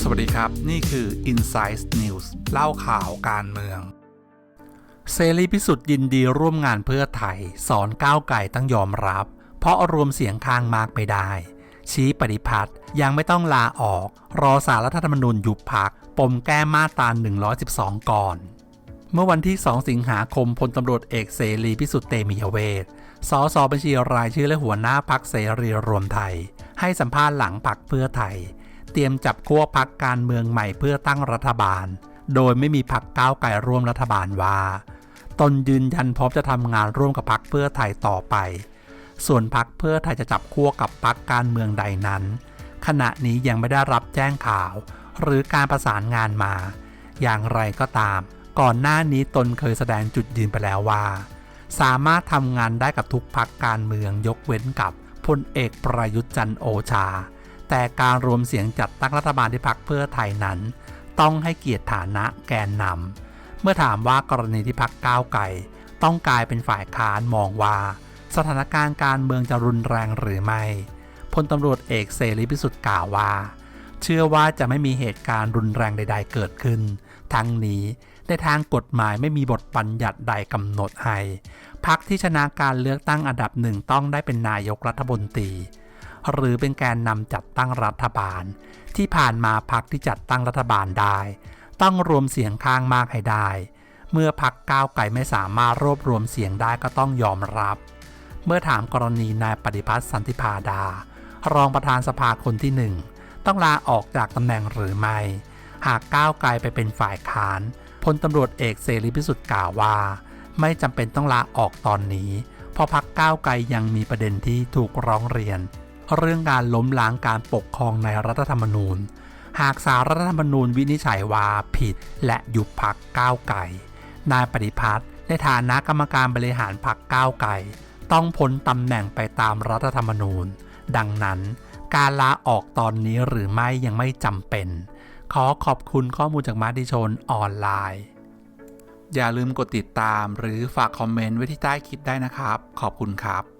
สวัสดีครับ นี่คือ Insight News เล่าข่าวการเมืองเสรีพิสุทธิ์ยินดีร่วมงานเพื่อไทย สอนก้าวไก่ต้องยอมรับ เพราะรวมเสียงข้างมากไม่ได้ ชี้ปฏิพัฒน์ยังไม่ต้องลาออก รอสารรัฐธรรมนูญยุบพัก ปมแก้มาตรา112 ก่อน เมื่อวันที่ 2 สิงหาคมพลตำรวจเอกเสรีพิสุทธิ์เตมียเวทสสบัญชีรายชื่อและหัวหน้าพักเสรีรวมไทย ให้สัมภาษณ์หลังพักเพื่อไทย เตรียมจับขั้วพักการเมืองใหม่เพื่อตั้งรัฐบาล โดยไม่มีพักก้าวไกลร่วมรัฐบาลว่า ตนยืนยันพร้อมจะทำงานร่วมกับพักเพื่อไทยต่อไป ส่วนพักเพื่อไทยจะจับขั้วกับพักการเมืองใดนั้น ขณะนี้ยังไม่ได้รับแจ้งข่าว หรือการประสานงานมา อย่างไรก็ตาม ก่อนหน้านี้ตนเคยแสดงจุดยืนไปแล้วว่า สามารถทำงานได้กับทุกพักการเมืองยกเว้นกับพลเอกประยุทธ์จันโอชา แต่การรวมเสียงจัดตั้งรัฐบาลที่พักเพื่อไทยนั้น ต้องให้เกียรติฐานะแกนนำเมื่อถามว่ากรณีที่พักก้าวไก่ต้องกลายเป็นฝ่ายค้านมองว่า สถานการณ์การเมืองจะรุนแรงหรือไม่พลตำรวจเอกเสรีพิสุทธิ์กล่าวว่า เชื่อว่าจะไม่มีเหตุการณ์รุนแรงใด ๆ เกิดขึ้น ทั้งนี้ในทางกฎหมายไม่มีบทบัญญัติใดกำหนดให้พักที่ชนะการเลือกตั้งอันดับหนึ่งต้องได้เป็นนายกรัฐมนตรี หรือเป็นแกนนำจัดตั้งรัฐบาล ที่ผ่านมาพักที่จัดตั้งรัฐบาลได้ ต้องรวมเสียงข้างมากให้ได้ เมื่อพักก้าวไกลไม่สามารถรวบรวมเสียงได้ก็ต้องยอมรับ เมื่อถามกรณีนายปฏิพัฒน์สันติพาดา รองประธานสภาคนที่หนึ่ง ต้องลาออกจากตำแหน่งหรือไม่ หากก้าวไกลไปเป็นฝ่ายค้านพลตำรวจเอกเสรีพิสุทธิ์กล่าวว่า ไม่จำเป็นต้องลาออกตอนนี้ เพราะพักก้าวไกลยังมีประเด็นที่ถูกร้องเรียน เรื่องการล้มล้างการปกครองในรัฐธรรมนูญ หากสารรัฐธรรมนูญวินิจฉัยว่าผิดและยุบพักก้าวไกลนายปฏิพัฒน์ในฐานะกรรมการบริหารพักก้าวไกลต้องพ้นตำแหน่งไปตามรัฐธรรมนูญ ดังนั้น การลาออกตอนนี้หรือไม่ยังไม่จำเป็น ขอขอบคุณข้อมูลจากมาดิชนออนไลน์ อย่าลืมกดติดตามหรือฝากคอมเมนต์ไว้ที่ใต้คลิปได้นะครับ ขอบคุณครับ